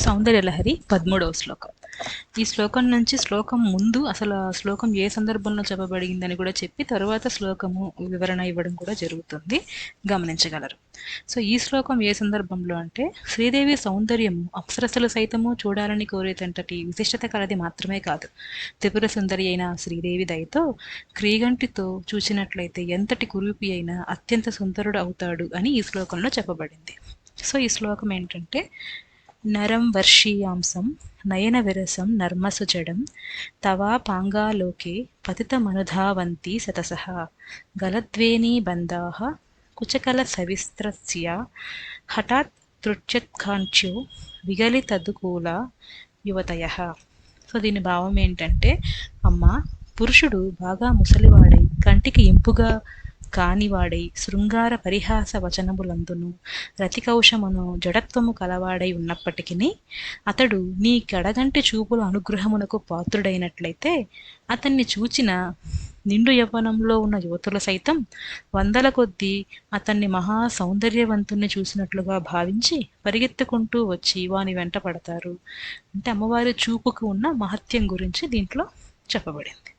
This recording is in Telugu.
సౌందర్యలహరి పదమూడవ శ్లోకం. ఈ శ్లోకం నుంచి శ్లోకం ముందు అసలు ఆ శ్లోకం ఏ సందర్భంలో చెప్పబడిందని కూడా చెప్పి తరువాత శ్లోకము వివరణ ఇవ్వడం కూడా జరుగుతుంది. గమనించగలరు. సో ఈ శ్లోకం ఏ సందర్భంలో అంటే శ్రీదేవి సౌందర్యము అప్సరసలు సైతము చూడాలని కోరేటంతటి విశిష్టత కలది మాత్రమే కాదు. త్రిపుర సుందరి అయిన శ్రీదేవి దయతో క్రీగంటితో చూసినట్లయితే ఎంతటి కురూపి అయినా అత్యంత సుందరుడు అవుతాడు అని ఈ శ్లోకంలో చెప్పబడింది. సో ఈ శ్లోకం ఏంటంటే నరం వర్షీయాంసం నయన విరసం నర్మసు జడం తవా పాంగాలోకే పతితమనుధావంతి శతసః గలద్వేనీ బంధాః కుచకల సవిస్త్రస్య హఠాత్ తృచ్యత్కాంక్ష్యో విగలితదుకూల యువతయ. సో దీని భావం ఏంటంటే అమ్మ పురుషుడు బాగా ముసలివాడై కంటికి ఇంపుగా కానివాడై శృంగార పరిహాస వచనములందును రతికౌశమును జడత్వము కలవాడై ఉన్నప్పటికీ అతడు నీ కడగంటి చూపుల అనుగ్రహమునకు పాత్రుడైనట్లయితే అతన్ని చూచిన నిండు యవ్వనంలో ఉన్న యువతులు సైతం వందల కొద్దీ అతన్ని మహా సౌందర్యవంతుణ్ణి చూసినట్లుగా భావించి పరిగెత్తుకుంటూ వచ్చి వాని వెంట పడతారు. అంటే అమ్మవారి చూపుకు ఉన్న మహత్యం గురించి దీంట్లో చెప్పబడింది.